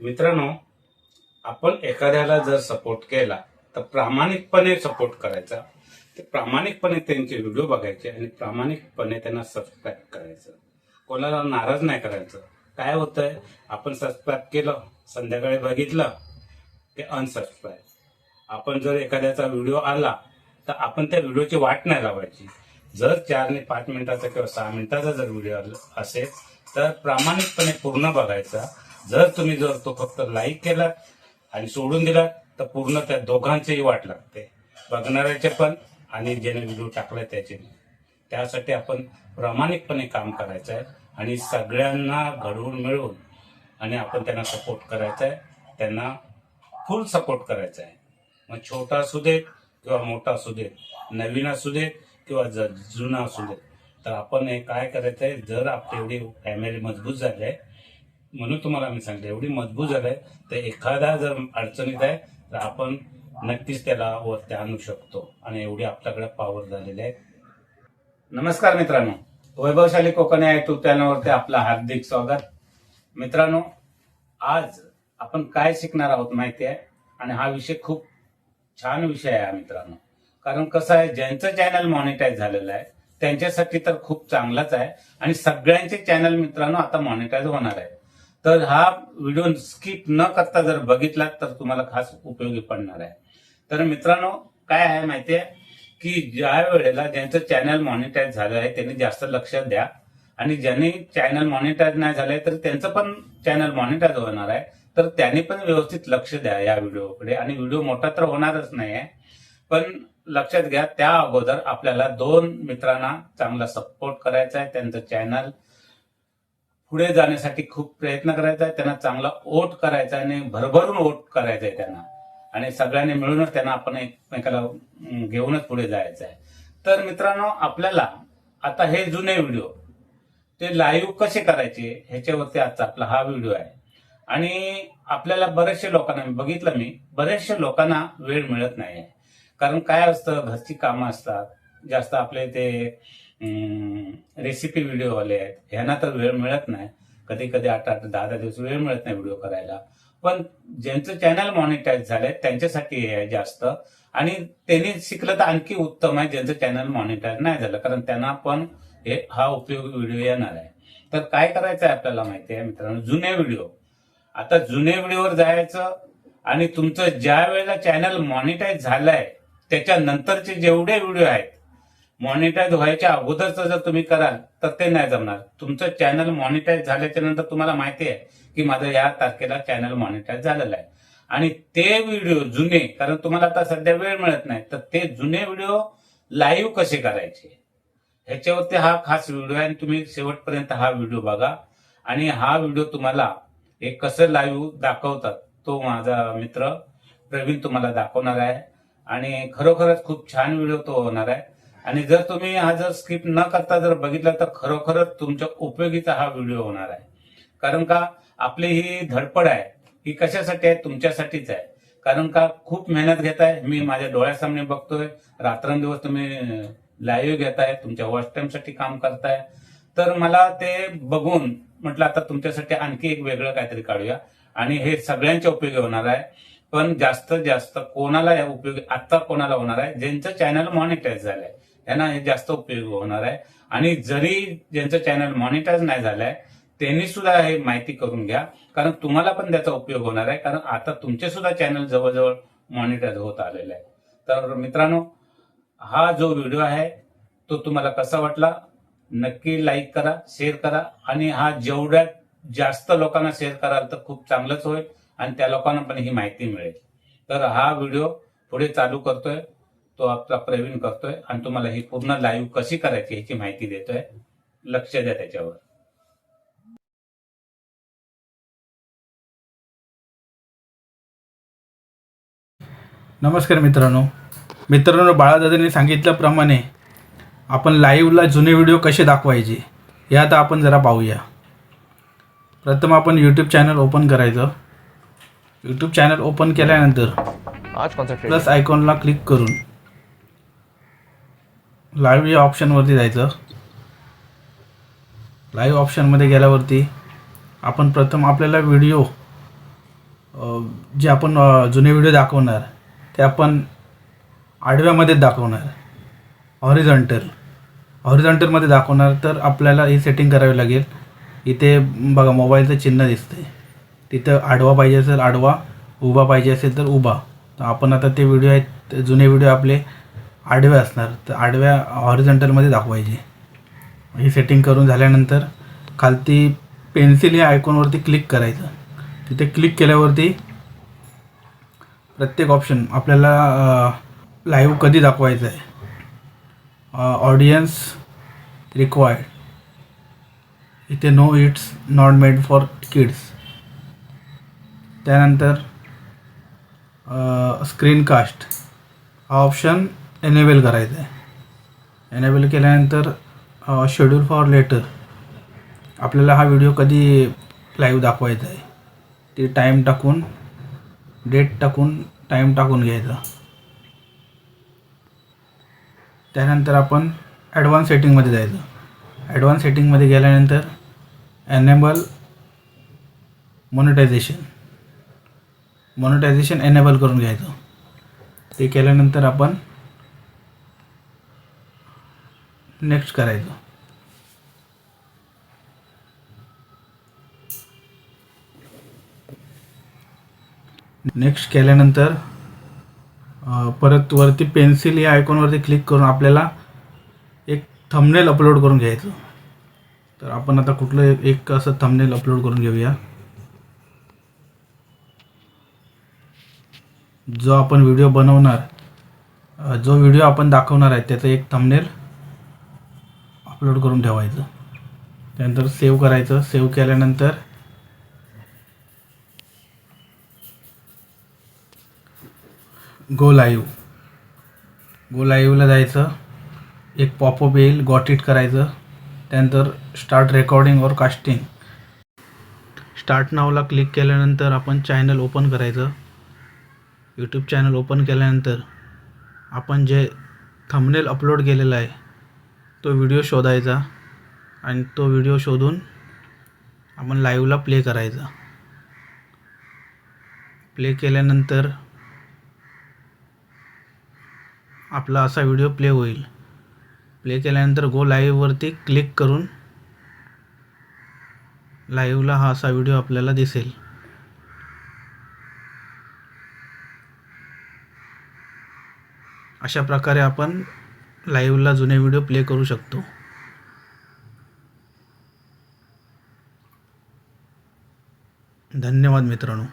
मित्रांनो आपण एखाद्याला जर सपोर्ट केला तर प्रामाणिकपणे सपोर्ट करायचा. ते प्रामाणिकपणे त्यांचे व्हिडिओ बघायचे आणि प्रामाणिकपणे त्यांना सबस्क्राईब करायचं. कोणाला नाराज नाही करायचं. काय होतंय? आपण सबस्क्राईब केलं संध्याकाळी बघितलं ते अनसबस्क्राईब आपण जर एखाद्याचा व्हिडिओ आला तर आपण त्या व्हिडिओची वाट नाही लावायची. जर चारने पाच मिनिटाचा किंवा सहा मिनिटाचा जर व्हिडिओ असेल तर प्रामाणिकपणे पूर्ण बघायचा. जर तुम्ही जर तो फक्त लाईक केला आणि सोडून दिला तर पूर्ण त्या दोघांचीही वाट लागते. बघणाऱ्याचे पण आणि ज्याने व्हिडिओ टाकलाय त्याचे त्यासाठी आपण प्रामाणिकपणे काम करायचं आहे आणि सगळ्यांना घडवून मिळवून आणि आपण त्यांना सपोर्ट करायचा आहे त्यांना फुल सपोर्ट करायचा आहे मग छोटा असू दे किंवा मोठा असू दे नवीन असू दे किंवा ज- जुना असू दे तर आपण हे काय करायचं आहे जर आपली एवढी फॅमिली मजबूत झाली आहे म्हणून तुम्हाला मी सांगते एवढी मजबूत झालंय आहे तर एखादा जर अडचणीत आहे तर आपण नक्कीच त्याला वरती आणू शकतो. आणि एवढी आपल्याकडे पॉवर झालेली आहे. नमस्कार मित्रांनो. वैभवशाली कोकण या युट्यूब चॅनलवरती आपलं हार्दिक स्वागत. मित्रांनो आज आपण काय शिकणार आहोत माहिती आहे? आणि हा विषय खूप छान विषय आहे हा मित्रांनो. कारण कसं आहे ज्यांचं चॅनल मॉनिटाईज झालेलं आहे त्यांच्यासाठी तर खूप चांगलाच आहे. आणि सगळ्यांचे चॅनल मित्रांनो आता मॉनिटाईज होणार आहे. तर हा व्हिडिओ स्किप न करता जर बघितला तर तुम्हाला खास उपयोगी पडणार आहे. तर मित्रांनो काय आहे माहिती आहे की ज्या वेळेला ज्यांचं चॅनल मॉनिटाईज झालं आहे त्यांनी जास्त लक्ष द्या. आणि ज्यांनी चॅनल मॉनिटाईज नाही झालंय तर त्यांचं पण चॅनल मॉनिटाईज होणार आहे. तर त्यांनी पण व्यवस्थित लक्ष द्या या व्हिडिओकडे आणि व्हिडिओ मोठा तर होणारच नाही आहे पण लक्षात घ्या त्या अगोदर आपल्याला दोन मित्रांना चांगला सपोर्ट करायचा आहे. त्यांचं चॅनल पुढे जाण्यासाठी खूप प्रयत्न करायचा आहे. त्यांना चांगला ओट करायचा आहे आणि भरभरून ओट करायचा आहे त्यांना. आणि सगळ्यांनी मिळूनच त्यांना आपण एकमेकाला घेऊनच पुढे जायचं आहे. तर मित्रांनो आपल्याला आता हे जुने व्हिडिओ ते लाईव्ह कसे करायचे ह्याच्यावरती आजचा आपला हा व्हिडिओ आहे. आणि आपल्याला बरेचशे लोकांना मी बघितलं मी बरेचशे लोकांना वेळ मिळत नाही आहे. कारण काय असतं घरची कामं असतात जास्त आपले ते रेसिपी व्हिडिओ आले आहेत. ह्यांना तर वेळ मिळत नाही. कधी कधी आठ आठ दहा दहा दिवस वेळ मिळत नाही व्हिडिओ करायला. पण ज्यांचं चॅनल मॉनिटाईज झालंय त्यांच्यासाठी हे आहे जास्त. आणि त्यांनी शिकलं तर आणखी उत्तम आहे ज्यांचं चॅनल मॉनिटाईज नाही झालं. कारण त्यांना पण हे हा उपयोगी व्हिडिओ येणार आहे. तर काय करायचं आहे आपल्याला माहिती आहे मित्रांनो? जुने व्हिडिओ आता जुने व्हिडिओवर जायचं आणि तुमचं ज्या वेळेला चॅनल मॉनिटाईज झालंय त्याच्यानंतरचे जेवढे व्हिडिओ आहेत मॉनिटाईज व्हायच्या अगोदरच जर तुम्ही कराल तर ते नाही जमणार. तुमचं चॅनल मॉनिटाईज झाल्याच्यानंतर तुम्हाला माहिती आहे की माझं या तारखेला चॅनल मॉनिटाईज झालेलं आहे. आणि ते व्हिडिओ जुने कारण तुम्हाला आता सध्या वेळ मिळत नाही तर ते जुने व्हिडिओ लाईव्ह कसे करायचे? ह्याच्यावरती हा खास व्हिडिओ आहे आणि तुम्ही शेवटपर्यंत हा व्हिडिओ बघा. आणि हा व्हिडिओ तुम्हाला हे कसं लाईव्ह दाखवतात तो माझा मित्र प्रवीण तुम्हाला दाखवणार आहे. आणि खरोखरच खूप छान व्हिडिओ तो होणार आहे. आणि जर तुम्ही हा जर स्किप न करता जर बघितला तर खरोखरच तुमच्या उपयोगीचा हा व्हिडिओ होणार आहे. कारण का आपली ही धडपड आहे ही कशासाठी आहे? तुमच्यासाठीच आहे. कारण का खूप मेहनत घेताय. मी माझ्या डोळ्यासामने बघतोय. रात्रंदिवस तुम्ही लाईव्ह घेताय. तुमच्या वॉच टाइमसाठी काम करताय. तर मला ते बघून म्हटलं आता तुमच्यासाठी आणखी एक वेगळं काहीतरी काढूया. आणि हे सगळ्यांच्या उपयोगी होणार आहे. पण जास्त जास्त कोणाला या उपयोगी आता कोणाला होणार आहे? ज्यांचं चॅनल मॉनिटाईज झालंय. त्यांना हे जास्त उपयोगी होणार आहे. आणि जरी ज्यांचं चॅनल मॉनिटाईज नाही झालंय त्यांनी सुद्धा हे माहिती करून घ्या. कारण तुम्हाला पण त्याचा उपयोग होणार आहे. कारण आता तुमचे सुद्धा चॅनल जवळजवळ मॉनिटाईज होत आलेले आहे. तर मित्रांनो हा जो व्हिडिओ आहे तो तुम्हाला कसा वाटला? नक्की लाईक करा शेअर करा. आणि हा जेवढ्या जास्त लोकांना शेअर कराल तर खूप चांगलंच होईल. आणि त्या लोकांना पण ही माहिती मिळेल. तर हा व्हिडिओ पुढे चालू करतोय. तो आपला प्रवीण करतोय आणि तुम्हाला ही पूर्ण लाईव्ह कशी करायची ह्याची माहिती देतोय. लक्ष द्या त्याच्यावर. नमस्कार मित्रांनो. मित्रांनो बाळादादांनी सांगितल्याप्रमाणे आपण लाईव्हला जुने व्हिडिओ कसे दाखवायचे हे आता आपण जरा पाहूया. प्रथम आपण यूट्यूब चॅनल ओपन करायचं. यूट्यूब चॅनल ओपन केल्यानंतर प्लस आयकॉनला क्लिक करून लाईव्ह या ऑप्शनवरती जायचं. लाईव्ह ऑप्शनमध्ये गेल्यावरती आपण प्रथम आपल्याला व्हिडिओ जे आपण जुने व्हिडिओ दाखवणार ते आपण आडव्यामध्येच दाखवणार. हॉरिझॉन्टल हॉरिझॉन्टलमध्ये दाखवणार तर आपल्याला ही सेटिंग करावी लागेल. इथे बघा मोबाईलचं चिन्ह दिसते तिथं आडवा पाहिजे असेल आडवा उभा पाहिजे असेल तर उभा. तर आपण आता ते व्हिडिओ आहेत जुने व्हिडिओ आपले आडवे असणार. तर आडव्या हॉरिझॉन्टलमध्ये दाखवायचे. ही सेटिंग करून झाल्यानंतर खालती पेन्सिल या आयकॉनवरती क्लिक करायचं. तिथे क्लिक केल्यावरती प्रत्येक ऑप्शन आपल्याला लाईव्ह कधी दाखवायचं आहे ऑडियन्स रिक्वायर्ड इथे no it's not made for kids त्यानंतर स्क्रीन कास्ट हा ऑप्शन एनेबल करायचं आहे एनेबल केल्यानंतर शेड्यूल फॉर लेटर आपल्याला हा व्हिडिओ कधी लाईव्ह दाखवायचा आहे ते टाईम टाकून डेट टाकून टाईम टाकून घ्यायचा. त्यानंतर आपण ॲडव्हान्स सेटिंगमध्ये जायचं. ॲडव्हान्स सेटिंगमध्ये गेल्यानंतर एनेबल मोनिटायझेशन मोनिटायझेशन एनेबल करून घ्यायचं. ते केल्यानंतर आपण नेक्स्ट करायचं. नेक्स्ट केल्यानंतर परत वरती पेन्सिल या आयकॉनवरती क्लिक करून आपल्याला एक थंबनेल अपलोड करून घ्यायचं. तर आपण आता कुठलं एक- असं थंबनेल अपलोड करून घेऊया. जो आपण व्हिडिओ बनवणार जो व्हिडिओ आपण दाखवणार आहे त्याचं एक थंबनेल अपलोड करून ठेवायचं. त्यानंतर सेव्ह करायचं. सेव्ह केल्यानंतर गो लाईव्ह गो लाईव्हला जायचं. एक पॉपअप येईल. गॉट इट करायचं. त्यानंतर स्टार्ट रेकॉर्डिंग और कास्टिंग स्टार्ट नावला क्लिक केल्यानंतर आपण चॅनल ओपन करायचं. यूट्यूब चॅनल ओपन केल्यानंतर आपण जे थंबनेल अपलोड केलेलं आहे तो व्हिडिओ शोधायचा आणि तो व्हिडिओ शोधून आपण लाईव्हला प्ले करायचा. प्ले केल्यानंतर आपला असा व्हिडिओ प्ले होईल. प्ले केल्यानंतर गो लाईव्हवरती क्लिक करून लाईव्हला हा असा व्हिडिओ आपल्याला दिसेल. अशा प्रकारे आपण लाईव्हला जुने व्हिडिओ प्ले करू शकतो. धन्यवाद मित्रांनो.